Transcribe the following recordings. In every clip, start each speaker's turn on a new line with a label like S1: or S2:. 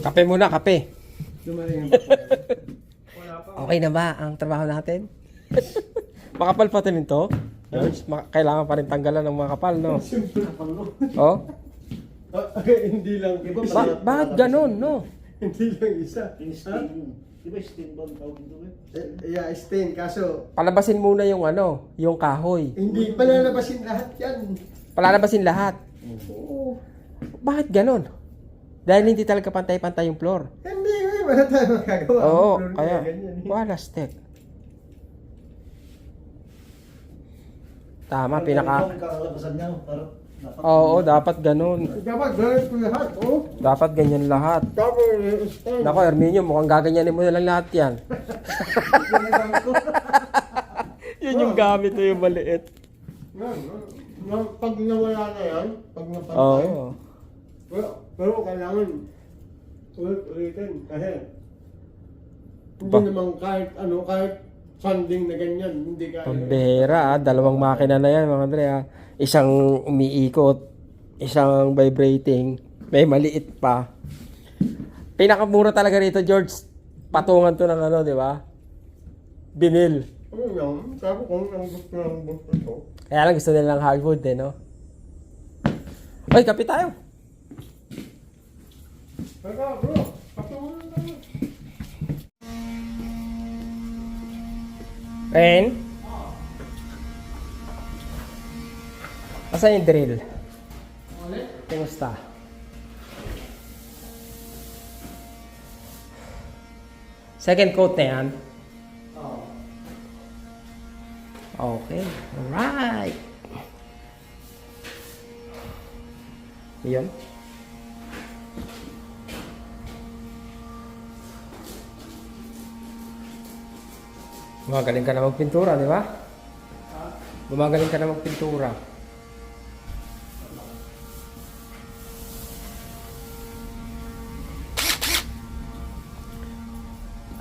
S1: Kape muna, kape. Okay na ba ang trabaho natin? Makapal pa din to? George, ma- kailangan pa rin tanggalan ng mga kapal, no?
S2: Pa no.
S1: Oh?
S2: Ah, hindi lang.
S1: Ba- bakit ganun, no?
S2: Hindi lang isa. Ha?
S3: Instinct. Di ba instinct ba ang tawag dito? eh?
S2: Eh, Yeah, stain. Kaso,
S1: Palabasin muna yung ano, yung kahoy.
S2: hindi pa lalabasin lahat yan.
S1: Palalabasin lahat.
S2: Oo.
S1: Bakit ganun? Dahil hindi talaga pantay-pantay yung floor.
S2: Hindi, eh, wala tayong magagawa.
S1: Oo,
S2: Ang floor
S1: kaya,
S2: niya, ganyan, eh.
S1: wala step. Tama, pinaka...
S3: Ang kakalabasan niya, parang dapat-
S1: Oo, dapat ganun.
S2: Dapat ganun po lahat, oh.
S1: Dapat ganyan lahat.
S2: Tapos, eh, stain.
S1: Nako, Erminio, mukhang gaganyanin mo na lang lahat yan.
S2: Ginagamit ko.
S1: Yun yung gamit mo yung maliit.
S2: Yan, yan. Pag nawala na yan, pag napantay,
S1: Oo.
S2: pero, pero kailangan ulit-ulitin kasi hindi
S1: Ba-
S2: naman kahit ano, kahit funding na ganyan, hindi kaya.
S1: Pambihira, ah. dalawang makina na yan mga Andre. ah. Isang umiikot, isang vibrating, may maliit pa. Pinakamura talaga rito, George. Patungan to ng ano, di ba? Binil.
S2: Ano yan? Sabi kung ang gusto ng gusto ito.
S1: Kaya lang gusto nila ng hardwood eh, no? Ay, kapit tayo.
S2: Teka, bro, patungan na.
S1: Ren? Asan yung drill? Kumusta? Second coat na yan? Okay. Alright. Yun. Gumagaling ka na magpintura, di ba? Gumagaling ka na magpintura.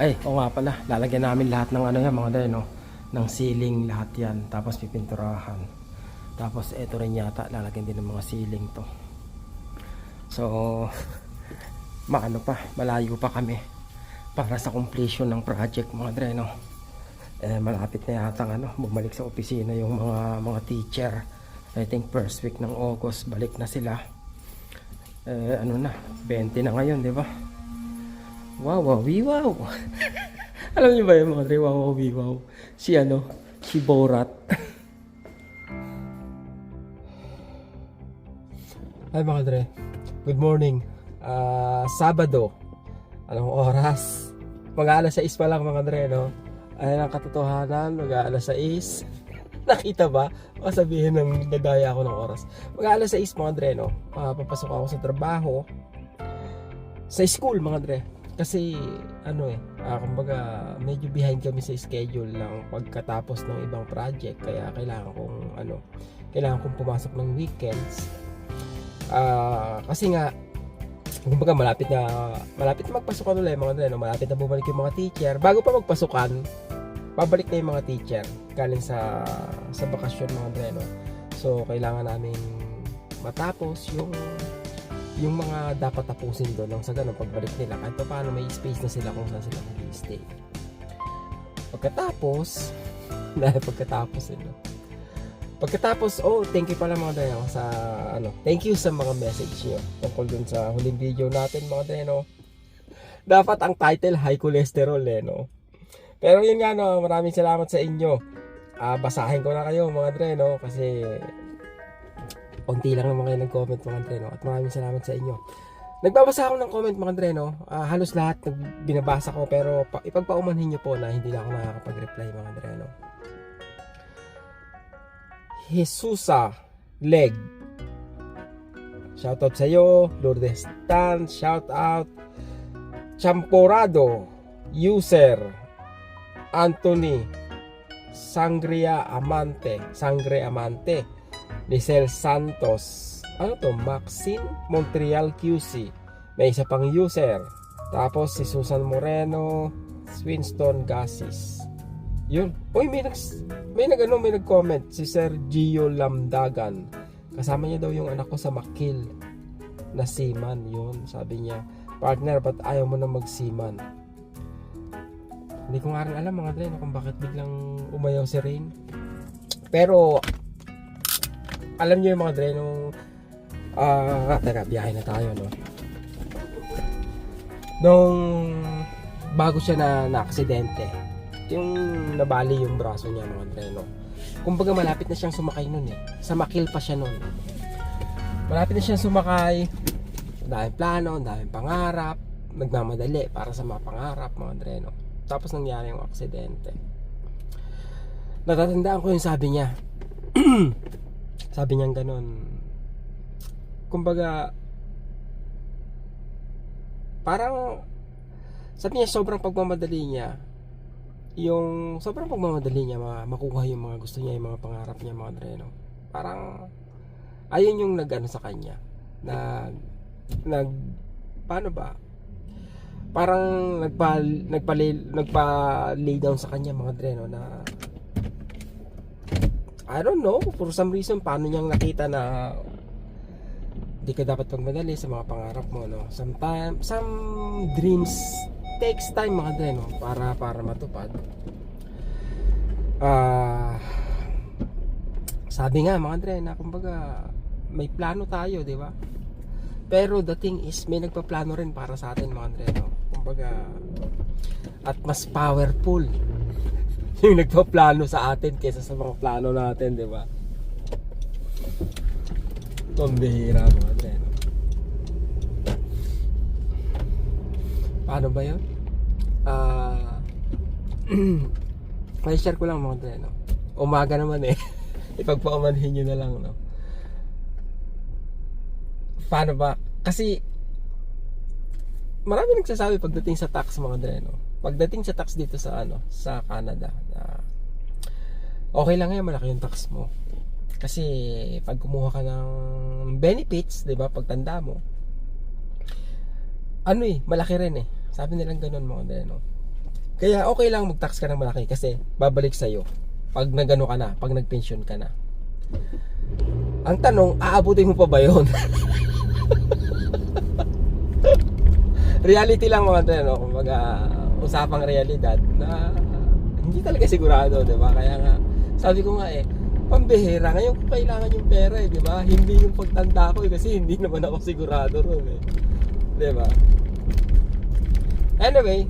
S1: Ay, o nga pala. Lalagyan namin lahat ng ano yan, mga day, no? Ng ceiling, lahat yan. Tapos pipinturahan. Tapos eto rin yata, lalagyan din ng mga ceiling to. So, maano pa, malayo pa kami para sa completion ng project mga dre, no? Eh, malapit na yata ano, bumalik sa opisina yung mga mga teacher. I think first week ng August, balik na sila. Eh, ano na, 20 na ngayon, di ba? Wow, wow, wow. Alam niyo ba yung mga wow, wow, wow? Si ano, si Borat. Ay mga dre, good morning. Ah, Sabado. Anong oras? Mag-aalas 6 pa lang mga dre, no? Ayan ang katotohanan, mag-aalas 6. Nakita ba? O sabihin ng nadaya ako ng oras. Mag-aalas 6 mga dre, no? Ah, papasok ako sa trabaho. Sa school mga dre. Kasi ano eh, ah, kumbaga medyo behind kami sa schedule ng pagkatapos ng ibang project. Kaya kailangan kong ano, kailangan kong pumasok ng weekends. Ah, kasi nga kumbaga malapit na malapit na magpasukan ulit mga dre, no? malapit na bumalik yung mga teacher bago pa magpasukan pabalik na yung mga teacher galing sa sa bakasyon mga dre, no? so kailangan namin matapos yung yung mga dapat tapusin doon nang sa ganun pagbalik nila kahit pa paano may space na sila kung saan sila mag-stay pagkatapos dahil pagkatapos eh? Pagkatapos, oh, thank you pala mga Deno sa ano. Thank you sa mga message niyo tungkol dun sa huling video natin mga Deno. Dapat ang title high cholesterol eh, no. Pero yun nga no, maraming salamat sa inyo. Ah, basahin ko na kayo mga Dreno kasi konti lang naman kayo nag-comment mga Dreno at maraming salamat sa inyo. Nagbabasa ako ng comment mga Dreno. Ah, halos lahat binabasa ko pero pa, ipagpaumanhin niyo po na hindi na ako nakakapag-reply mga Dreno. Jesusa Leg. Shoutout sa iyo, Lourdes Tan, shoutout Champorado, User, Anthony, Sangria Amante, Sangre Amante, Lisel Santos, ano to, Maxine Montreal QC, may isa pang user, tapos si Susan Moreno, Winston Gasis. Yun. Uy, may nag may nag ano, may nag-comment si Sir Gio Lamdagan. Kasama niya daw yung anak ko sa Makil. na seaman yun sabi niya partner ba't ayaw mo na magseaman hindi ko nga rin alam mga dre kung bakit biglang umayaw si Rain. Pero alam niyo yung mga dre nung ah teka biyahe na tayo no. Nung bago siya na na-aksidente yung nabali yung braso niya mga dre no. Kumbaga malapit na siyang sumakay nun eh. Sa makil pa siya nun. Malapit na siyang sumakay. Daming plano daming pangarap. Nagmamadali para sa mga pangarap mga dre no tapos nangyari yung aksidente. Natatandaan ko yung sabi niya. Sabi niya ganun. Kumbaga parang sabi niya sobrang pagmamadali niya. Yung sobrang pagmamadali niya ma- makuha yung mga gusto niya yung mga pangarap niya mga dreno. Parang ayun yung nagano sa kanya. Nag nag paano ba parang nagpa nagpa nagpa lay down sa kanya mga dreno na I don't know for some reason paano niyang nakita na di ka dapat pagmadali sa mga pangarap mo no? Sometimes some dreams takes time mga dre no? Para para matupad. Ah sabi nga mga dre na kumbaga may plano tayo di ba? Pero the thing is may nagpaplano rin para sa atin mga dre no kumbaga at mas powerful yung nagpaplano sa atin kaysa sa mga plano natin di ba Pambihira mga no? Paano ba yun? Ah may share ko lang mga dre no? Umaga naman eh Ipagpaumanhin nyo na lang no? Paano ba? Kasi Marami nagsasabi pagdating sa tax mga dre no? Pagdating sa tax dito sa ano Sa Canada na Okay lang yan malaki yung tax mo kasi pag kumuha ka ng benefits, 'di ba, pagtanda mo. Ano eh, malaki rin eh. Sabi nilang ganoon mga dre, no. Kaya okay lang mag-tax ka ng malaki kasi babalik sa iyo pag nagano ka na, pag nagpension ka na. Ang tanong, aabutin mo pa ba 'yon? reality lang mga dre, no. Kumbaga, usapang realidad na hindi talaga sigurado, 'di ba? Kaya nga sabi ko nga eh, pambihira. Ngayon ko kailangan yung pera eh, di ba? Hindi yung pagtanda ko eh, kasi hindi naman ako sigurado ron eh. Di ba? Anyway,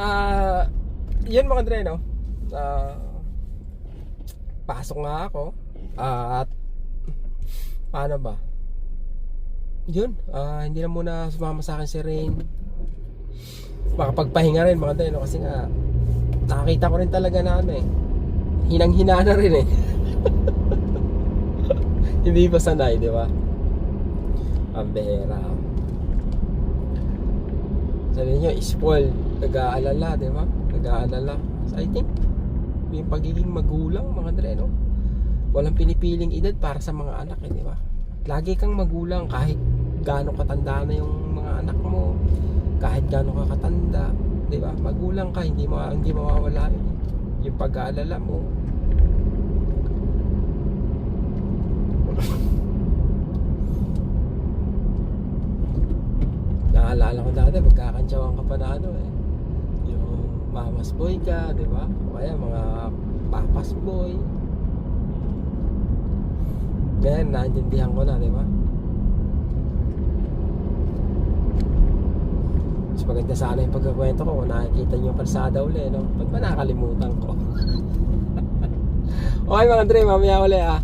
S1: ah yun mga dre, no? Ah, pasok nga ako. Ah, at paano ba? Yun, ah, hindi na muna sumama sa akin si Rain. Makapagpahinga rin mga dre, no? Kasi nga, nakakita ko rin talaga na ano eh. Hinang-hina na rin eh. Hindi pa sanay, di ba? Ang behera. Sabi niyo, spoil. Nag-aalala, di ba? Nag-aalala. So, I think, yung pagiging magulang, mga dre, no? Walang pinipiling edad para sa mga anak, eh, di ba? Lagi kang magulang kahit gaano katanda na yung mga anak mo. Kahit gaano ka katanda, di ba? Magulang ka, hindi, ma hindi mawawala yun. Yung pag-aalala mo, Naalala ko dati, magkakantsawan ka pa na ano eh. Yung mamas boy ka, di ba? O kaya mga papas boy. Ngayon, naintindihan ko na, di ba? Mas maganda sana yung pagkakwento ko kung nakikita niyo yung kalsada uli, no? Ba't ba ko? okay mga Dre, mamaya uli ah.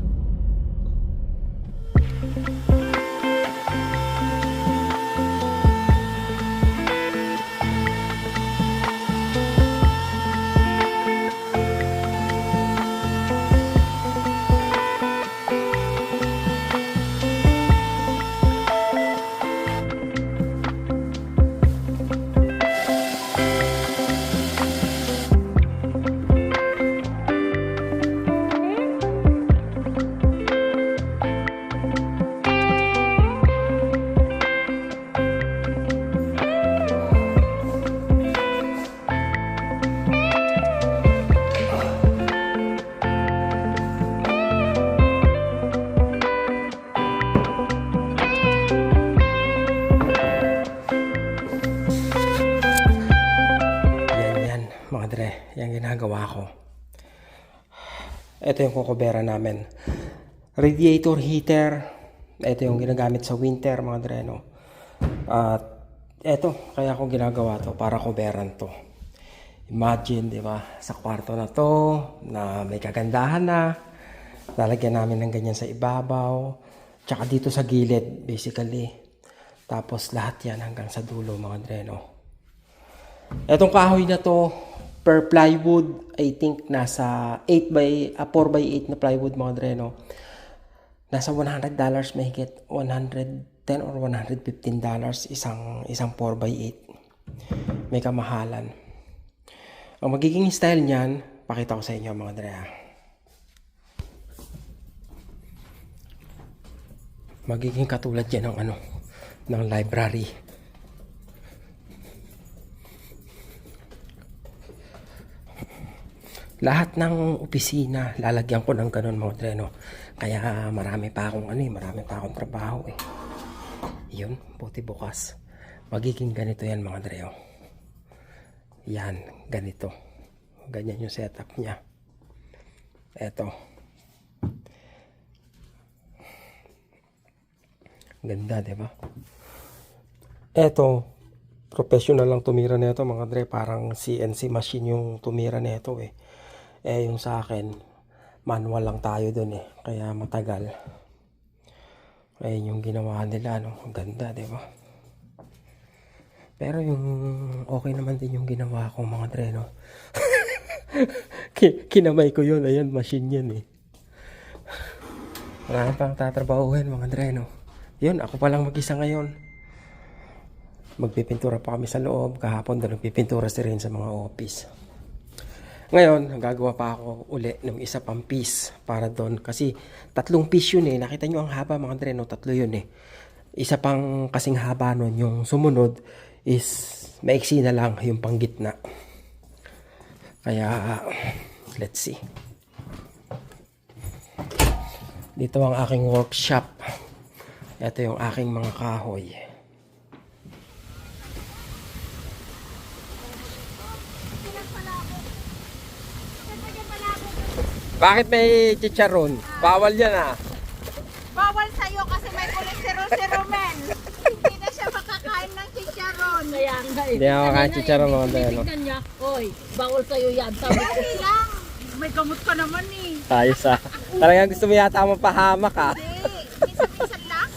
S1: Ito yung kukubera namin. Radiator heater. Ito yung ginagamit sa winter mga dreno. At ito, kaya ko ginagawa to para kuberan to. Imagine, di ba, sa kwarto na to, na may kagandahan na, lalagyan namin ng ganyan sa ibabaw, tsaka dito sa gilid, basically. Tapos lahat yan hanggang sa dulo, mga dreno. Etong kahoy na to, per plywood, I think nasa 8 by, ah, 4 by 8 na plywood, mga dreno. Nasa $100 dollars mahigit, 110 or 115 dollars isang, isang 4 by 8 May kamahalan. Ang magiging style niyan, pakita ko sa inyo mga dre. ah. Magiging katulad yan ng ano, ng library. Lahat ng opisina, lalagyan ko ng ganun mga no? Kaya marami pa akong ano eh, marami pa akong trabaho eh. Yun, buti bukas. Magiging ganito yan mga oh. Yan, ganito. Ganyan yung setup niya. Eto. Ganda, di ba? Eto, professional lang tumira nito mga dre. Parang CNC machine yung tumira nito eh. Eh, yung sa akin, manual lang tayo dun eh. Kaya matagal. Ayun yung ginawa nila, no? Ang ganda, di ba? Pero yung okay naman din yung ginawa ko mga dre, no? Ki- Kinamay ko yun. Ayan, machine yan eh. Marami pang tatrabahuhin mga dre, no? Yun, ako pa lang mag-isa ngayon. Magpipintura pa kami sa loob. Kahapon doon nagpipintura si rin sa mga office. Ngayon, gagawa pa ako uli ng isa pang piece para doon. Kasi tatlong piece yun eh. Nakita nyo ang haba mga dre, no? Tatlo yun eh. Isa pang kasing haba nun, yung sumunod is maiksi na lang yung panggitna. Kaya, let's see. Dito ang aking workshop. Ito yung aking mga kahoy. Bakit may chicharon? Bawal yan ah.
S4: Bawal sa'yo kasi may kolesterol si Romel. Hindi na siya makakain ng chicharon.
S5: Kaya nga eh.
S1: Hindi ako kakain chicharon mga dre, no?
S5: Tingnan niya, oy, bawal sa'yo yan. Sabi ko,
S4: lang. May gamot ka naman eh.
S1: Ayos ah. Talagang gusto mo yata mapahamak ah.
S4: Hindi. Minsan-minsan lang.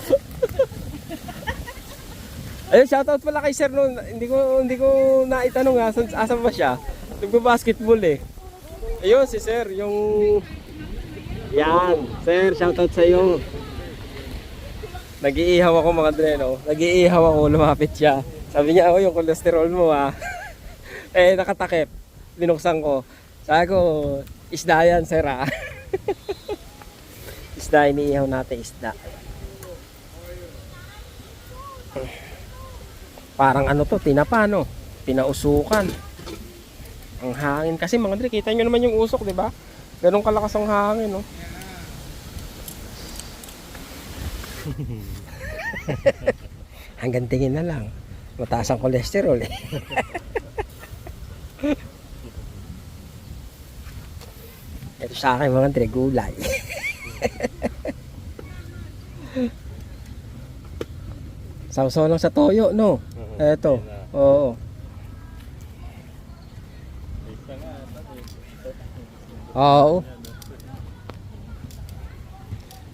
S1: Ayun, shoutout pala kay Sir noon. Hindi ko hindi ko naitanong ha, asan, asan ba siya? Nagba-basketball eh. Ayun si Sir, yung Yan, Sir, shoutout sa iyo. Nag-iihaw ako mga dre, no? Nag-iihaw ako, lumapit siya. Sabi niya, oh, yung kolesterol mo ah. eh, nakatakip. Binuksan ko. Sabi ko, isda yan, Sir ah. isda, iniihaw natin, isda. Parang ano to, tinapa no? Pinausukan. Ang hangin kasi mga dre, kita nyo naman yung usok, di ba? Ganong kalakas ang hangin, no? Hanggang tingin na lang. Mataas ang kolesterol eh. Ito sa akin mga dre, gulay. Sausaw lang sa toyo, no? Eto. Oo. Oo.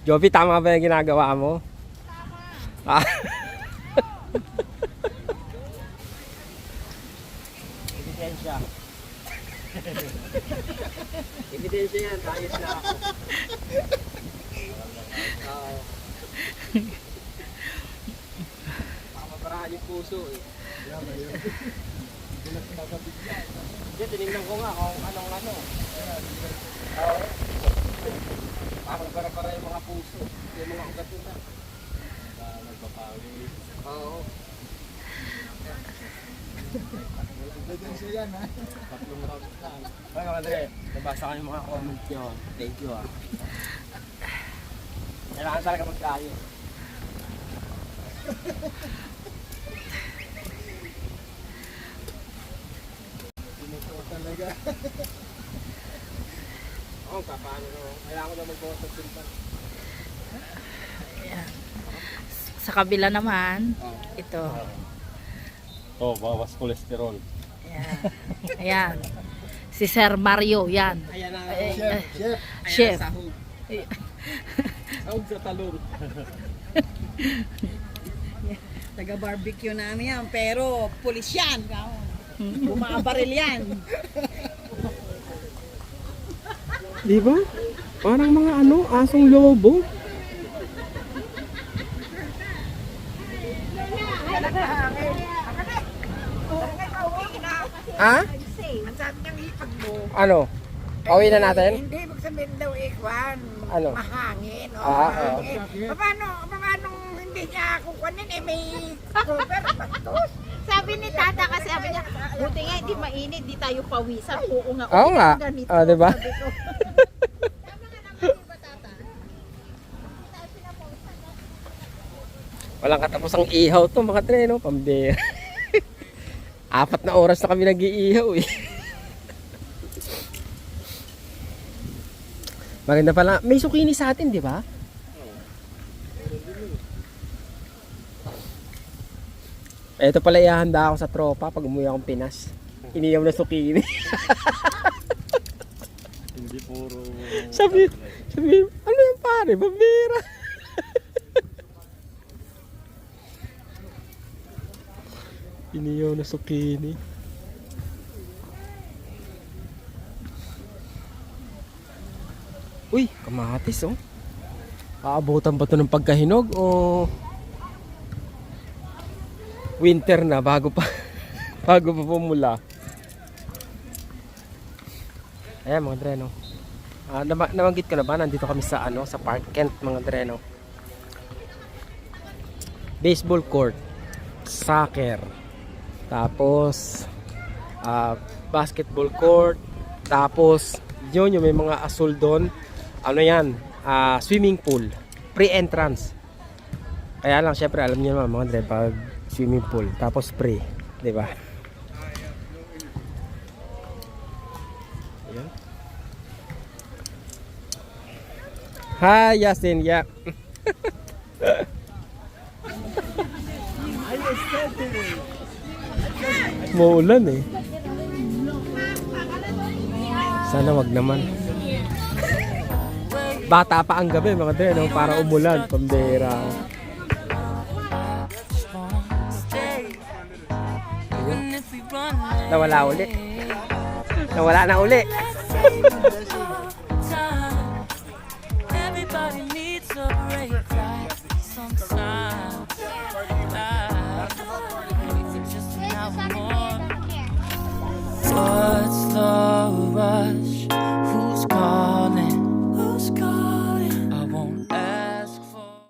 S1: Joby, tama ba yung ginagawa mo? Tama. Ah. Ebidensya. Ebidensya yan, ayos na ako. Oo. Mapaparahan yung puso eh. Hindi, tinignan ko nga kung anong ano. Parang para-para yung mga puso. Yung mga ugat nila. Nagpapawis. Oo. Tatlong round. Ay mga Dre, nabasa ko yung mga comments nyo. Thank you ah. Kailangan talaga magkayo. Oo, oh, paano no? Kailangan ko na mag-photo pintan.
S5: Sa kabila naman,
S1: Oh.
S5: ito.
S6: Oh, bawas kolesterol.
S5: Ayan. Ayan. Si Sir Mario, yan.
S1: Ayan na.
S5: Eh, eh,
S2: Chef,
S5: Chef.
S1: Sahog. Sahog sa talong.
S7: Taga-barbecue na ano yan, pero pulis yan. Bumabaril yan.
S1: Di ba? Parang mga ano, asong lobo. Ha?
S8: Ang sabi niyang ipag mo,
S1: Ano? Pauwi na natin?
S8: hindi mo sabihin daw ikwan,
S1: Ano?
S8: mahangin. O,
S1: Ah,
S8: mahangin. Paano, paano hindi niya kukunin eh, may cover, bastos.
S4: Sabi ni Tata kasi sabi niya, buti nga hindi mainit, di tayo pawisan. Oo nga.
S1: Oo nga. Ah, di ba? Walang katapos ang ihaw to mga tre, no? Pambira. Apat na oras na kami nag-iihaw eh. Maganda pala. May sukini sa atin, di ba? Ito pala ihahanda ako sa tropa pag umuwi akong Pinas. Iniyaw na sukini.
S6: Hindi puro...
S1: sabi, sabi, ano yung pare? Pambira. Iniyaw na sukini. Uy, kamatis oh. Aabutan ba to ng pagkahinog o winter na bago pa bago pa pumula. Ayan mga dreno. Nama- nabanggit ko na ba nandito kami sa ano sa Park Kent mga dreno. Baseball court, soccer, tapos ah, basketball court, tapos yun yung may mga asul doon. Ano yan? Ah, swimming pool, pre-entrance. Kaya lang syempre alam niyo naman mga dre pag swimming pool tapos pre, 'di ba? Ayan. Hi Yasin, yeah. Maulan eh. Sana wag naman. Bata pa ang gabi mga dre, no? para umulan, pambera. Nawala uli. Nawala na uli.